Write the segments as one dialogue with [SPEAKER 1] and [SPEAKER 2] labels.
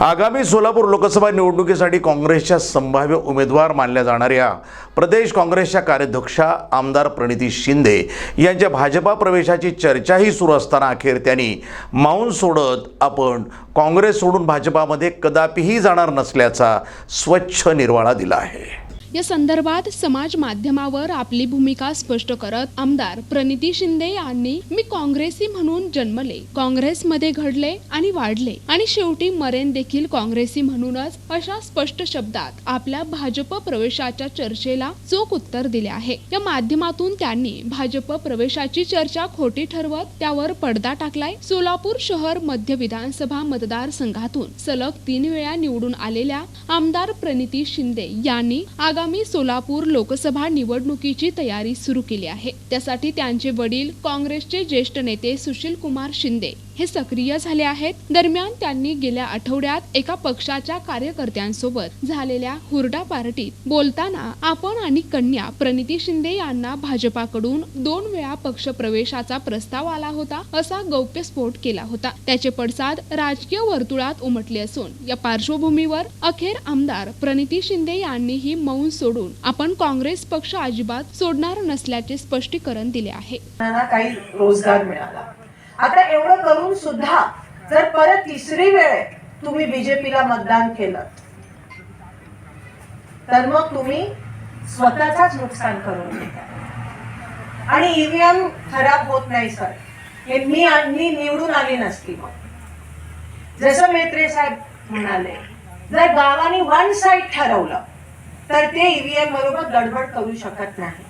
[SPEAKER 1] आगामी सोलापूर लोकसभा निवडणुकीसाठी काँग्रेसच्या संभाव्य उमेदवार मानल्या जाणाऱ्या प्रदेश काँग्रेसच्या कार्याध्यक्षा आमदार प्रणिती शिंदे यांच्या भाजपा प्रवेशाची चर्चाही सुरू असताना अखेर त्यांनी माऊन सोडत आपण काँग्रेस सोडून भाजपामध्ये कदापिही जाणार नसल्याचा स्वच्छ निर्वाळा दिला आहे.
[SPEAKER 2] या संदर्भात समाज माध्यमावर आपली भूमिका स्पष्ट करत आमदार प्रणिती शिंदे यांनी मी काँग्रेसी म्हणून जन्मले काँग्रेसमध्ये घडले आणि वाढले. आणि शेवटी मरेन देखील काँग्रेसी म्हणूनच अशा स्पष्ट शब्दात आपल्या भाजप प्रवेशाच्या चर्चेला चोख उत्तर दिले आहे. या माध्यमातून त्यांनी भाजप प्रवेशाची चर्चा खोटी ठरवत त्यावर पडदा टाकलाय. सोलापूर शहर मध्य विधानसभा मतदारसंघातून सलग तीन वेळा निवडून आलेल्या आमदार प्रणिती शिंदे यांनी आगामी सोलापूर लोकसभा निवडणुकीची तयारी सुरू केली आहे. त्यासाठी त्यांचे वडील काँग्रेसचे ज्येष्ठ नेते सुशील कुमार शिंदे हे सक्रिय झाले आहेत. दरम्यान त्यांनी गेल्या आठवड्यात एका पक्षाच्या कार्यकर्त्यांसोबत झालेल्या हुरडा पार्टीत बोलताना आपण आणि कन्या प्रणिती शिंदे यांना भाजपाकडून दोन वेळा पक्ष प्रवेशाचा प्रस्ताव आला होता असा गौप्यस्फोट केला होता. त्याचे पडसाद राजकीय वर्तुळात उमटले असून या पार्श्वभूमीवर अखेर आमदार प्रणिती शिंदे यांनीही मौन सोडून आपण काँग्रेस पक्ष अजिबात सोडणार नसल्याचे स्पष्टीकरण दिले आहे.
[SPEAKER 3] काही रोजगार मिळाला. आता एवढं करून सुद्धा जर परत तिसरी वेळ तुम्ही बीजेपीला मतदान केलं तर मग तुम्ही स्वतःचाच नुकसान करून घेता. आणि ईव्हीएम खराब होत नाही सर. हे मी निवडून आली नसती मग. जसं मेत्रे साहेब म्हणाले जर गावाने वन साईड ठरवलं तर ते ईव्हीएम बरोबर गडबड करू शकत नाही.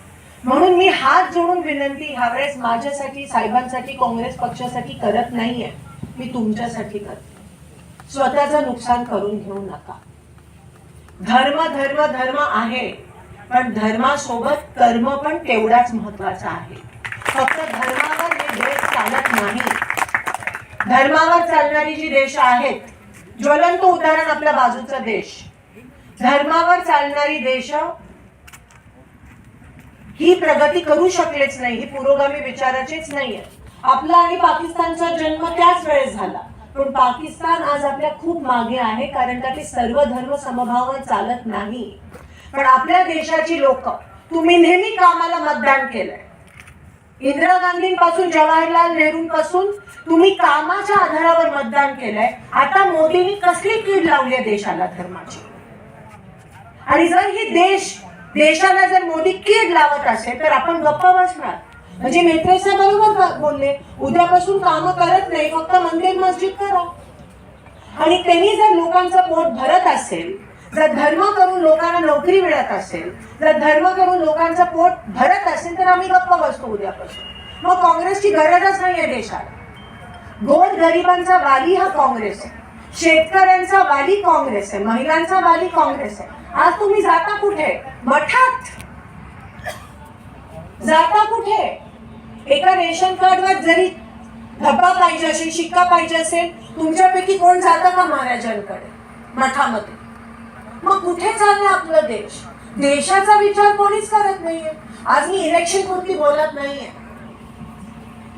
[SPEAKER 3] म्हणून मी हात जोडून विनंती ह्यावेळेस माझ्यासाठी साहेबांसाठी काँग्रेस पक्षासाठी करत नाहीये. मी तुमच्यासाठी करते. स्वतःचं नुकसान करून घेऊ नका. धर्म धर्म धर्म आहे पण धर्मासोबत कर्म पण तेवढाच महत्त्वाचा आहे. फक्त धर्मावर हे देश चालत नाही. धर्मावर चालणारी जी देश आहेत ज्वलंत उदाहरण आपल्या बाजूचा देश. धर्मावर चालणारी देश ही प्रगती करू शकलेच नाही ही पुरोगामी विचाराचीच नाहीये. आपला आणि पाकिस्तानचा जन्म त्याच वेळेस झाला. पण पाकिस्तान आज आपल्या खूप मागे आहे कारण का ते सर्व धर्म समभावावर चालत नाही. पण आपल्या देशाची लोक तुम्ही नेहमी कामाला मतदान केलंय. इंदिरा गांधींपासून जवाहरलाल नेहरूंपासून तुम्ही कामाच्या आधारावर मतदान केलंय. आता मोदींनी कसली कीड लावली आहे देशाला धर्माची? आणि जर ही देश देशाला जर मोदी कीड लावत असेल तर आपण गप्प बसणार. म्हणजे मेत्रे बरोबर बोलले उद्यापासून काम करत नाही फक्त मंदिर मस्जिद करा. आणि त्यांनी जर लोकांचं पोट भरत असेल जर धर्म करून लोकांना नोकरी मिळत असेल जर धर्म करून लोकांचं पोट भरत असेल तर आम्ही गप्प बसतो उद्यापासून. मग काँग्रेसची गरजच नाही आहे देशाला. गोर गरिबांचा वाली हा काँग्रेस आहे. शेतकऱ्यांचा वाली काँग्रेस आहे महिलांचा वाली काँग्रेस आहे. आज तुम्ही जाता कुठे? मठात. जाता कुठे? एका रेशन कार्डवर जरी धब्बा पाहिजे असेल शिक्का पाहिजे असेल तुमच्यापैकी कोण जातं का महाराजांकडे? मठामध्ये. मग कुठे चाललंय आपला देश? देशाचा विचार कोणीच करत नाहीये. आज मी इलेक्शन पुरती बोलत नाहीये.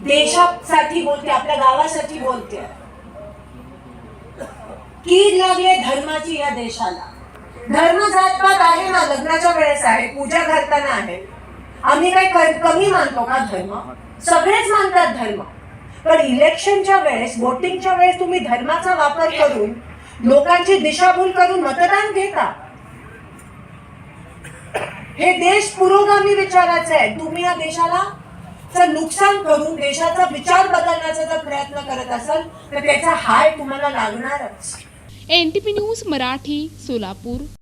[SPEAKER 3] देशासाठी बोलते आपल्या गावासाठी बोलते. कीड लागले धर्माची या देशाला. धर्म जातपात आहे ना लग्नाच्या वेळेस आहे पूजा करताना आहे. आम्ही काही कमी मानतो का धर्म? सगळेच मानतात धर्म. पण इलेक्शनच्या वेळेस वोटिंगच्या वेळेस तुम्ही धर्माचा वापर करून लोकांची दिशाभूल करून मतदान घेता. हे देश पुरोगामी विचाराचे आहे. तुम्ही या देशाला नुकसान करून देशाचा विचार बदलण्याचा जर प्रयत्न करत असाल तर त्याचा हाय तुम्हाला लागणारच.
[SPEAKER 2] N T P news Marathi Solapur.